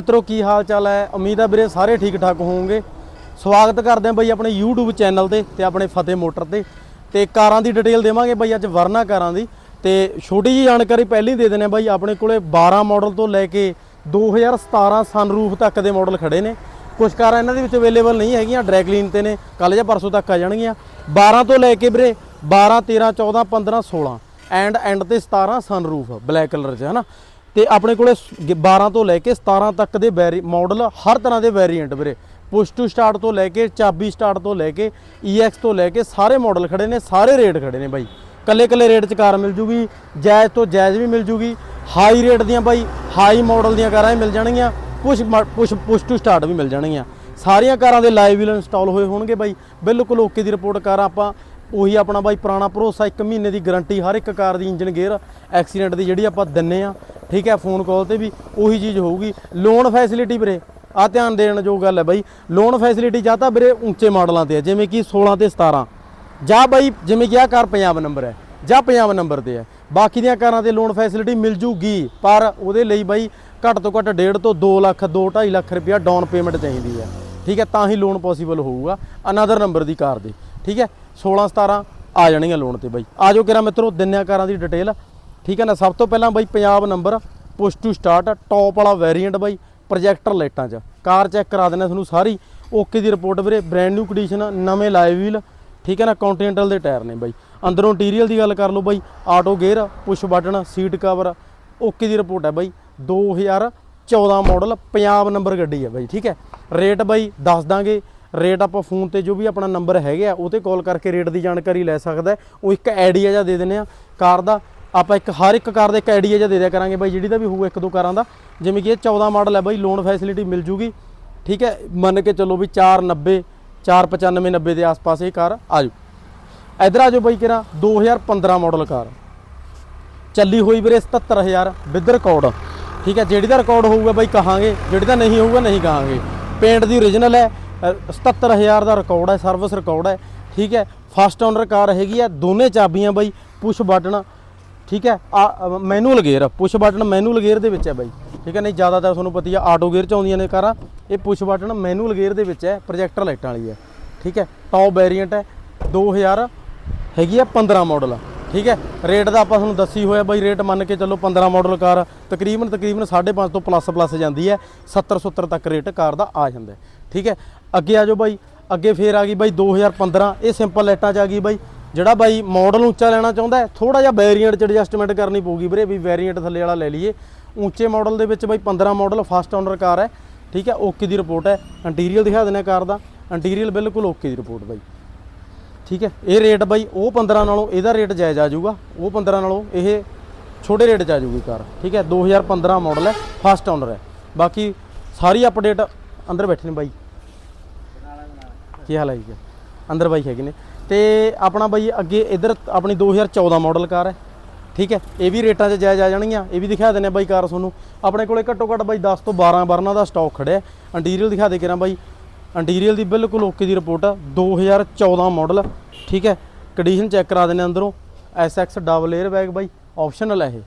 ਮਿੱਤਰੋ, ਕੀ ਹਾਲ ਚਾਲ ਹੈ? ਉਮੀਦ ਹੈ ਵੀਰੇ ਸਾਰੇ ਠੀਕ ਠਾਕ ਹੋਵੋਗੇ। ਸਵਾਗਤ ਕਰਦੇ ਹਾਂ ਬਈ ਆਪਣੇ YouTube ਚੈਨਲ ਤੇ ਤੇ ਆਪਣੇ ਫਤਿਹ ਮੋਟਰ ਤੇ। ਤੇ ਕਾਰਾਂ ਦੀ ਡਿਟੇਲ ਦੇਵਾਂਗੇ ਬਈ ਅੱਜ ਵਰਨਾ ਕਾਰਾਂ ਦੀ। ਤੇ ਛੋਟੀ ਜੀ ਜਾਣਕਾਰੀ ਪਹਿਲੀ ਦੇ ਦਿੰਦੇ ਹਾਂ ਬਈ, ਆਪਣੇ ਕੋਲੇ 12 ਮਾਡਲ ਤੋਂ ਲੈ ਕੇ 2017 ਸਨਰੂਫ ਤੱਕ ਦੇ ਮਾਡਲ ਖੜੇ ਨੇ। ਕੁਝ ਕਾਰਾਂ ਇਹਨਾਂ ਦੇ ਵਿੱਚ ਅਵੇਲੇਬਲ ਨਹੀਂ ਹੈਗੀਆਂ ਡਰੈਗਲੀਨ ਤੇ ਨੇ। ਕੱਲ ਜਾਂ ਪਰਸੋਂ ਤੱਕ ਆ ਜਾਣਗੀਆਂ। 12 ਤੋਂ ਲੈ ਕੇ ਵੀਰੇ 12 13 14 15 16 ਐਂਡ ਐਂਡ ਤੇ 17 ਸਨਰੂਫ ਬਲੈਕ ਕਲਰ 'ਚ, ਹਨਾ? ਤੇ ਆਪਣੇ ਕੋਲੇ ਸ- 12 ਤੋਂ ਲੈ ਕੇ 17 ਤੱਕ ਦੇ ਵੈਰੀ ਮਾਡਲ ਹਰ ਤਰ੍ਹਾਂ ਦੇ ਵੈਰੀਐਂਟ ਵੀਰੇ। ਪੁਸ਼ ਟੂ ਸਟਾਰਟ ਤੋਂ ਲੈ ਕੇ, ਚਾਬੀ ਸਟਾਰਟ ਤੋਂ ਲੈ ਕੇ, EX ਤੋਂ ਲੈ ਕੇ ਸਾਰੇ ਮਾਡਲ ਖੜੇ ਨੇ, ਸਾਰੇ ਰੇਟ ਖੜੇ ਨੇ ਬਾਈ। ਕੱਲੇ ਕੱਲੇ ਰੇਟ 'ਚ ਕਾਰ ਮਿਲ ਜੂਗੀ ਜਾਇਜ਼ ਤੋਂ ਜਾਇਜ਼ ਵੀ ਮਿਲ ਜੂਗੀ ਹਾਈ ਰੇਟ ਦੀਆਂ ਬਾਈ ਹਾਈ ਮਾਡਲ ਦੀਆਂ ਕਾਰਾਂ ਵੀ ਮਿਲ ਜਾਣਗੀਆਂ, push push push to start ਵੀ ਮਿਲ ਜਾਣਗੀਆਂ। ਸਾਰੀਆਂ ਕਾਰਾਂ ਦੇ ਲਾਈਵ ਵੀਲ ਇੰਸਟਾਲ ਹੋਏ ਹੋਣਗੇ ਬਾਈ। ਬਿਲਕੁਲ ਓਕੇ ਦੀ ਰਿਪੋਰਟ ਕਾਰ ਆਪਾਂ ਉਹੀ ਆਪਣਾ ਬਾਈ ਪੁਰਾਣਾ ਭਰੋਸਾ 1 ਮਹੀਨੇ ਦੀ ਗਾਰੰਟੀ ਹਰ ਇੱਕ ਕਾਰ ਦੀ ਇੰਜਨ ਗੇਅਰ ਐਕਸੀਡੈਂਟ ਦੀ ਜਿਹੜੀ ਆਪਾਂ ਦਿੰਨੇ ਆ, ਠੀਕ ਹੈ ਫੋਨ ਕਾਲ ਤੇ ਵੀ ਉਹੀ ਚੀਜ਼ ਹੋਊਗੀ। ਲੋਨ ਫੈਸਿਲਿਟੀ ਵੀਰੇ ਆ ਧਿਆਨ ਦੇਣ ਜੋ ਗੱਲ ਹੈ ਬਾਈ। ਲੋਨ ਫੈਸਿਲਿਟੀ ਜਾਂ ਤਾਂ ਵੀਰੇ ਉੱਚੇ ਮਾਡਲਾਂ ਤੇ ਹੈ ਜਿਵੇਂ ਕਿ 16 ਤੇ 17 ਜਾਂ ਬਾਈ ਜਿਵੇਂ ਕਿ ਆ ਕਾਰ ਪੰਜਾਬ ਨੰਬਰ ਹੈ, ਜਾਂ ਪੰਜਾਬ ਨੰਬਰ ਤੇ ਹੈ। ਬਾਕੀ ਦੀਆਂ ਕਾਰਾਂ ਤੇ ਲੋਨ ਫੈਸਿਲਿਟੀ ਮਿਲ ਜੂਗੀ, ਪਰ ਉਹਦੇ ਲਈ ਬਾਈ ਘੱਟ ਤੋਂ ਘੱਟ 1.5 ਤੋਂ 2 ਲੱਖ 2 2.5 ਲੱਖ ਰੁਪਇਆ ਡਾਊਨ ਪੇਮੈਂਟ ਚਾਹੀਦੀ ਹੈ। ਠੀਕ ਹੈ, ਤਾਂ ਹੀ ਲੋਨ ਪੋਸੀਬਲ ਹੋਊਗਾ ਅਨਦਰ ਨੰਬਰ ਦੀ ਕਾਰ ਦੇ। ਠੀਕ ਹੈ 16 17 ਆ ਜਾਣੀਆਂ ਲੋਨ ਤੇ ਬਾਈ। ਆਜੋ ਕਿਰਾ ਮਿੱਤਰੋ ਦਿੰਨਿਆ ਕਾਰਾਂ ਦੀ ਡਿਟੇਲ ਠੀਕ ਹੈ ਨਾ, ਸਭ ਤੋਂ ਪਹਿਲਾਂ ਬਾਈ Punjab number push to start top ਵਾਲਾ ਵੇਰੀਐਂਟ ਬਾਈ ਪ੍ਰੋਜੈਕਟਰ ਲਾਈਟਾਂ 'ਚ। ਕਾਰ ਚੈੱਕ ਕਰਾ ਦਿੰਦੇ ਹਾਂ ਤੁਹਾਨੂੰ ਸਾਰੀ। ਓਕੇ ਦੀ ਰਿਪੋਰਟ ਵੀਰੇ ਬ੍ਰੈਂਡ ਨਿਊ ਕੰਡੀਸ਼ਨ ਨਵੇਂ ਲਾਈਵ ਵੀਲ ਠੀਕ ਹੈ ਨਾ ਕੰਟੀਨੈਂਟਲ ਦੇ ਟਾਇਰ ਨੇ ਬਾਈ। ਅੰਦਰੋਂ ਇੰਟੀਰੀਅਰ ਦੀ ਗੱਲ ਕਰ ਲਓ ਬਾਈ auto gear push button seat cover okay ਦੀ ਰਿਪੋਰਟ ਹੈ ਬਾਈ 2014 ਮਾਡਲ ਪੰਜਾਬ ਨੰਬਰ ਗੱਡੀ ਹੈ ਬਾਈ। ਠੀਕ ਹੈ ਰੇਟ ਬਾਈ ਦੱਸ ਦਾਂਗੇ। ਰੇਟ ਆਪਾਂ ਫੋਨ ਤੇ ਜੋ ਵੀ ਆਪਣਾ ਨੰਬਰ ਹੈਗੇ ਆ ਉਹ ਤੇ ਕਾਲ ਕਰਕੇ ਰੇਟ ਦੀ ਜਾਣਕਾਰੀ ਲੈ ਸਕਦਾ ਉਹ ਇੱਕ ਆਈਡੀਆ ਜਿਹਾ ਦੇ ਦਿੰਦੇ ਆ ਕਾਰ ਦਾ। ਆਪਾਂ ਇੱਕ, ਹਰ ਇੱਕ ਕਾਰ ਦਾ ਇੱਕ ਆਈਡੀਆ ਜਿਹਾ ਦੇ ਦਿਆ ਕਰਾਂਗੇ ਬਾਈ, ਜਿਹੜੀ ਦਾ ਵੀ ਹੋਊਗਾ ਇੱਕ ਦੋ ਕਾਰਾਂ ਦਾ। ਜਿਵੇਂ ਕਿ ਇਹ 14 ਮਾਡਲ ਹੈ ਬਾਈ ਲੋਨ ਫੈਸਿਲਿਟੀ ਮਿਲ ਜੂਗੀ। ਠੀਕ ਹੈ? ਮੰਨ ਕੇ ਚੱਲੋ ਵੀ 490 495 90 ਦੇ ਆਸ-ਪਾਸ ਇਹ ਕਾਰ ਆ ਜੂ। ਇਧਰ ਆ ਜਾਓ ਬਾਈ ਕਿਰਾ 2015 ਮਾਡਲ ਕਾਰ। ਚੱਲੀ ਹੋਈ ਵੀਰੇ 77000 ਵਿਦ ਰਿਕਾਰਡ ਠੀਕ ਹੈ? ਜਿਹੜੀ ਦਾ ਰਿਕਾਰਡ ਹੋਊਗਾ ਬਾਈ ਕਹਾਂਗੇ, ਜਿਹੜੀ ਦਾ ਨਹੀਂ ਹੋਊਗਾ ਨਹੀਂ ਕਹਾਂਗੇ। ਪੇਂਟ ਦੀ ਓਰੀਜਨਲ ਹੈ 77000 ਦਾ ਰਿਕਾਰਡ ਹੈ ਸਰਵਿਸ ਰਿਕਾਰਡ ਹੈ, ਠੀਕ ਹੈ? ਫਸਟ ਓਨਰ ਕਾਰ ਹੈਗੀ ਹੈ, ਦੋਨੇ ਚਾਬੀਆਂ ਬਾਈ ਪੁਸ਼ ਬਟਨ ਠੀਕ ਹੈ? ਆ manual gear push button manual gear ਦੇ ਵਿੱਚ ਹੈ ਬਾਈ, ਠੀਕ ਹੈ? ਨਹੀਂ ਜ਼ਿਆਦਾਤਰ ਤੁਹਾਨੂੰ ਪਤੀ ਆ ਆਟੋ ਗੇਅਰ ਚ ਆਉਂਦੀਆਂ ਨੇ ਕਾਰਾਂ। ਇਹ ਪੁਸ਼ ਬਟਨ ਮੈਨੂਅਲ ਗੇਅਰ ਦੇ ਵਿੱਚ ਹੈ ਪ੍ਰੋਜੈਕਟਰ ਲਾਈਟਾਂ ਵਾਲੀ ਹੈ, ਠੀਕ ਹੈ? ਟੌਪ ਵੇਰੀਐਂਟ ਹੈ 2000 ਹੈਗੀ ਆ 15 ਮਾਡਲ ਠੀਕ ਹੈ? ਰੇਟ ਦਾ ਆਪਾਂ ਤੁਹਾਨੂੰ ਦੱਸੀ ਹੋਇਆ ਬਾਈ ਰੇਟ ਮੰਨ ਕੇ ਚੱਲੋ 15 ਮਾਡਲ ਕਾਰ ਤਕਰੀਬਨ ਤਕਰੀਬਨ 5.5 ਤੋਂ ਪਲੱਸ ਪਲੱਸ ਜਾਂਦੀ ਹੈ 70 70 ਤੱਕ ਰੇਟ ਕਾਰ ਦਾ ਆ ਜਾਂਦਾ ਠੀਕ ਹੈ? ਅੱਗੇ ਆ ਜਾਓ ਬਾਈ। ਅੱਗੇ ਫੇਰ ਆ ਗਈ ਬਾਈ 2015 ਇਹ ਸਿੰਪਲ ਲਾਈਟਾਂ ਚ ਆ ਗਈ ਬਾਈ। ਜਿਹੜਾ ਬਾਈ ਮਾਡਲ ਉੱਚਾ ਲੈਣਾ ਚਾਹੁੰਦਾ ਹੈ ਥੋੜਾ ਜਿਹਾ ਵੇਰੀਐਂਟ ਚ ਐਡਜਸਟਮੈਂਟ ਕਰਨੀ ਪਊਗੀ ਵੀਰੇ ਵੀ ਵੇਰੀਐਂਟ ਥੱਲੇ ਵਾਲਾ ਲੈ ਲਈਏ। ਉੱਚੇ ਮਾਡਲ ਦੇ ਵਿੱਚ ਬਾਈ 15 ਮਾਡਲ ਫਸਟ ਓਨਰ ਕਾਰ ਹੈ। ਠੀਕ ਹੈ? ਓਕੇ ਦੀ ਰਿਪੋਰਟ ਹੈ। ਇੰਟੀਰੀਅਰ ਦਿਖਾ ਦਿੰਦੇ ਹਾਂ ਕਾਰ ਦਾ। ਇੰਟੀਰੀਅਰ ਬਿਲਕੁਲ ਓਕੇ ਦੀ ਰਿਪੋਰਟ ਬਾਈ। ਠੀਕ ਹੈ? ਇਹ ਰੇਟ ਬਾਈ ਉਹ 15 ਨਾਲੋਂ ਇਹਦਾ ਰੇਟ ਜਾਇਜ਼ ਆ ਜਾਊਗਾ। ਉਹ 15 ਨਾਲੋਂ ਇਹ ਛੋਟੇ ਰੇਟ 'ਚ ਆ ਜਾਊਗੀ ਕਾਰ ਠੀਕ ਹੈ? 2015 ਮਾਡਲ ਹੈ ਫਸਟ ਓਨਰ ਹੈ। ਬਾਕੀ ਸਾਰੀ ਅਪਡੇਟ ਅੰਦਰ ਬੈਠੇ ਨੇ ਬਾਈ। ਕੀ ਹਾਲ ਹੈ ਜੀ? ਅੰਦਰ ਬਾਈ ਹੈਗੇ ਨੇ। ਤੇ ਆਪਣਾ ਬਾਈ ਅੱਗੇ ਇਧਰ ਆਪਣੀ 2014 ਮਾਡਲ ਕਾਰ ਹੈ। ਠੀਕ ਹੈ? ਇਹ ਵੀ ਰੇਟਾਂ 'ਚ ਜਾਇਜ਼ ਆ ਜਾਣਗੀਆਂ। ਇਹ ਵੀ ਦਿਖਾ ਦਿੰਦੇ ਆ ਬਾਈ ਕਾਰ ਤੁਹਾਨੂੰ। ਆਪਣੇ ਕੋਲੇ ਘੱਟੋ ਘੱਟ ਬਾਈ 10 ਤੋਂ 12 ਬਰਨਾਂ ਦਾ ਸਟਾਕ ਖੜਿਆ ਹੈ। ਇੰਟੀਰੀਅਰ ਦਿਖਾ ਦੇ ਕਰਾਂ ਬਾਈ। ਇੰਟੀਰੀਅਰ ਦੀ ਬਿਲਕੁਲ ਓਕੇ ਦੀ ਰਿਪੋਰਟ ਆ। 2014 ਮਾਡਲ ਠੀਕ ਹੈ? ਕੰਡੀਸ਼ਨ ਚੈੱਕ ਕਰਾ ਦਿੰਦੇ ਆ ਅੰਦਰੋਂ। ਐਸਐਕਸ ਡਬਲ 에ਅਰ ਬੈਗ ਬਾਈ। ਆਪਸ਼ਨਲ ਹੈ ਇਹ।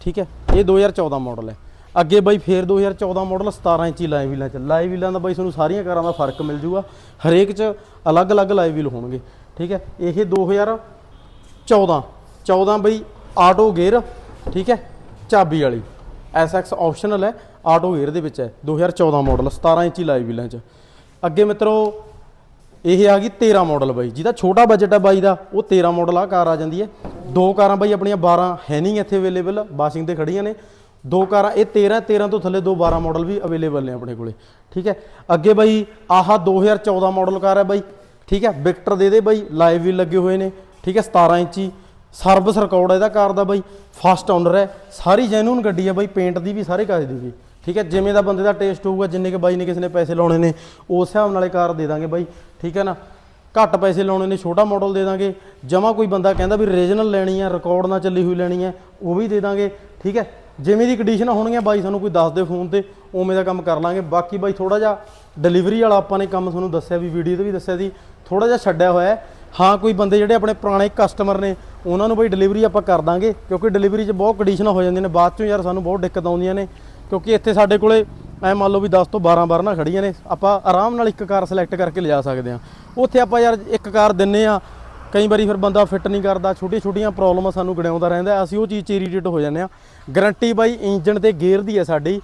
ਠੀਕ ਹੈ? ਇਹ 2014 ਮਾਡਲ ਹੈ। ਅੱਗੇ ਬਾਈ ਫੇਰ 2014 ਮਾਡਲ 17 ਇੰਚੀ ਲਾਈਵ ਵੀਲਾਂ ਚ ਲਾਈਵ ਵੀਲਾਂ ਦਾ ਬਾਈ ਤੁਹਾਨੂੰ ਸਾਰੀਆਂ ਕਾਰਾਂ ਦਾ ਫ਼ਰਕ ਮਿਲ ਜੂਗਾ। ਹਰੇਕ ਚ ਅਲੱਗ-ਅਲੱਗ ਲਾਈਵ ਵੀਲ ਹੋਣਗੇ, ਠੀਕ ਹੈ? ਇਹ 2014 14 ਬਾਈ ਆਟੋ ਗੇਅਰ ਠੀਕ ਹੈ? ਚਾਬੀ ਵਾਲੀ। SX ਆਪਸ਼ਨਲ ਹੈ ਆਟੋ ਗੇਅਰ ਦੇ ਵਿੱਚ ਹੈ 2014 ਮਾਡਲ 17 ਇੰਚੀ ਲਾਈਵ ਵੀਲਾਂ ਚ। ਅੱਗੇ ਮਿੱਤਰੋ, ਇਹ ਆ ਗਈ 13 ਮਾਡਲ ਬਾਈ। ਜਿਹਦਾ ਛੋਟਾ ਬਜਟ ਹੈ ਬਾਈ ਦਾ, ਉਹ 13 ਮਾਡਲ ਆ ਕਾਰ ਆ ਜਾਂਦੀ ਹੈ। ਦੋ ਕਾਰਾਂ ਬਾਈ ਆਪਣੀਆਂ 12 ਹੈ ਨਹੀਂ ਇੱਥੇ ਅਵੇਲੇਬਲ ਬਾਸਿੰਗ ਤੇ ਖੜੀਆਂ ਨੇ। ਦੋ ਕਾਰਾਂ ਇਹ 13 13 ਤੋਂ ਥੱਲੇ ਦੋ 12 ਮਾਡਲ ਵੀ ਅਵੇਲੇਬਲ ਨੇ ਆਪਣੇ ਕੋਲੇ, ਠੀਕ ਹੈ? ਅੱਗੇ ਬਾਈ ਆਹ 2014 ਮਾਡਲ ਕਾਰ ਹੈ ਬਾਈ, ਠੀਕ ਹੈ? ਵਿਕਟਰ ਦੇ ਦੇ ਬਾਈ ਲਾਈਵ ਵੀ ਲੱਗੇ ਹੋਏ ਨੇ, ਠੀਕ ਹੈ? 17 ਇੰਚੀ ਸਰਵਿਸ ਰਿਕਾਰਡ ਇਹਦਾ ਕਾਰ ਦਾ ਬਾਈ ਫਸਟ ਓਨਰ ਹੈ, ਸਾਰੀ ਜੈਨੂਨ ਗੱਡੀ ਹੈ ਬਾਈ ਪੇਂਟ ਦੀ ਵੀ ਸਾਰੇ ਕਾਜ ਦੀ ਵੀ, ਠੀਕ ਹੈ? ਜਿਵੇਂ ਦਾ ਬੰਦੇ ਦਾ ਟੇਸਟ ਹੋਊਗਾ, ਜਿੰਨੇ ਕੇ ਬਾਈ ਨੇ ਕਿਸੇ ਨੇ ਪੈਸੇ ਲਾਉਣੇ ਨੇ, ਉਸ ਹਿਸਾਬ ਨਾਲੇ ਕਾਰ ਦੇ ਦਾਂਗੇ ਬਾਈ, ਠੀਕ ਹੈ ਨਾ? ਘੱਟ ਪੈਸੇ ਲਾਉਣੇ ਨੇ, ਛੋਟਾ ਮਾਡਲ ਦੇ ਦਾਂਗੇ, ਜਮਾ ਕੋਈ ਬੰਦਾ ਕਹਿੰਦਾ ਵੀ ਰੀਜਨਲ ਲੈਣੀ ਹੈ ਰਿਕਾਰਡ ਨਾਲ ਚੱਲੀ ਹੋਈ ਲੈਣੀ ਹੈ, ਉਹ ਵੀ ਦੇ ਦਾਂਗੇ, ਠੀਕ ਹੈ? ਜਿਵੇਂ ਦੀ ਕੰਡੀਸ਼ਨ ਹੋਣਗੀਆਂ ਬਾਈ ਸਾਨੂੰ ਕੋਈ ਦੱਸ ਦੇ ਫੋਨ ਤੇ, ਉਵੇਂ ਦਾ ਕੰਮ ਕਰ ਲਾਂਗੇ। ਬਾਕੀ ਬਾਈ ਥੋੜਾ ਜਿਹਾ ਡਿਲੀਵਰੀ ਵਾਲਾ ਆਪਾਂ ਨੇ ਕੰਮ ਤੁਹਾਨੂੰ ਦੱਸਿਆ ਵੀ ਵੀਡੀਓ ਤੇ ਵੀ ਦੱਸਿਆ ਸੀ ਥੋੜਾ ਜਿਹਾ ਛੱਡਿਆ ਹੋਇਆ ਹਾਂ। ਕੋਈ ਬੰਦੇ ਜਿਹੜੇ ਆਪਣੇ ਪੁਰਾਣੇ ਕਸਟਮਰ ਨੇ, ਉਹਨਾਂ ਨੂੰ ਬਈ ਡਿਲੀਵਰੀ ਆਪਾਂ ਕਰ ਦਾਂਗੇ, ਕਿਉਂਕਿ ਡਿਲੀਵਰੀ 'ਚ ਬਹੁਤ ਕੰਡੀਸ਼ਨਾਂ ਹੋ ਜਾਂਦੀਆਂ ਨੇ। ਬਾਅਦ ਚੋਂ ਯਾਰ ਸਾਨੂੰ ਬਹੁਤ ਦਿੱਕਤ ਆਉਂਦੀਆਂ ਨੇ, ਕਿਉਂਕਿ ਇੱਥੇ ਸਾਡੇ ਕੋਲੇ ਐ ਮੰਨ ਲਓ ਵੀ 10 ਤੋਂ 12 ਬਾਰਨਾ ਖੜੀਆਂ ਨੇ, ਆਪਾਂ ਆਰਾਮ ਨਾਲ ਇੱਕ ਕਾਰ ਸਿਲੈਕਟ ਕਰਕੇ ਲਿਜਾ ਸਕਦੇ ਆ ਉੱਥੇ ਆਪਾਂ ਯਾਰ ਇੱਕ ਕਾਰ ਦਿੰਨੇ ਆ ਕਈ ਵਾਰੀ ਫਿਰ ਬੰਦਾ ਫਿੱਟ ਨਹੀਂ ਕਰਦਾ ਛੋਟੀਆਂ ਛੋਟੀਆਂ ਪ੍ਰੋਬਲਮਾਂ ਸਾਨੂੰ ਗਣਾਉਂਦਾ ਰਹਿੰਦਾ, ਅਸੀਂ ਉਹ ਚੀਜ਼ 'ਚ ਇਰੀਟੇਟ ਹੋ ਜਾਂਦੇ ਆ ਗਰੰਟੀ ਬਾਈ ਇੰਜਨ ਤੇ ਗੇਅਰ ਦੀ ਹੈ ਸਾਡੀ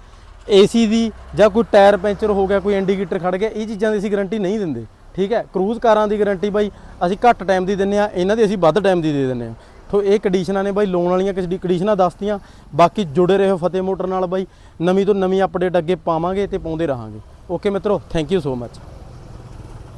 ਏਸੀ ਦੀ ਜਾਂ ਕੋਈ ਟਾਇਰ ਪੈਂਚਰ ਹੋ ਗਿਆ, ਕੋਈ ਇੰਡੀਕੇਟਰ ਖੜ ਗਿਆ, ਇਹ ਚੀਜ਼ਾਂ ਦੀ ਅਸੀਂ ਗਰੰਟੀ ਨਹੀਂ ਦਿੰਦੇ, ਠੀਕ ਹੈ? ਕਰੂਜ਼ ਕਾਰਾਂ ਦੀ ਗਰੰਟੀ ਬਾਈ ਅਸੀਂ ਘੱਟ ਟਾਈਮ ਦੀ ਦਿੰਨੇ ਆ ਇਹਨਾਂ ਦੀ ਅਸੀਂ ਵੱਧ ਟਾਈਮ ਦੀ ਦੇ ਦਿੰਨੇ ਆ ਸੋ ਇਹ ਕੰਡੀਸ਼ਨਾਂ ਨੇ ਬਾਈ ਲੋਨ ਵਾਲੀਆਂ ਕਿਸ ਕੰਡੀਸ਼ਨਾਂ ਦੱਸਤੀਆਂ, ਬਾਕੀ ਜੁੜੇ ਰਹੋ ਫਤਿਹ ਮੋਟਰ ਨਾਲ ਬਾਈ, ਨਵੀਂ ਤੋਂ ਨਵੀਂ ਅਪਡੇਟ ਅੱਗੇ ਪਾਵਾਂਗੇ ਤੇ ਪਾਉਂਦੇ ਰਹਾਂਗੇ। ਓਕੇ ਮਿੱਤਰੋ ਥੈਂਕ ਯੂ ਸੋ ਮੱਚ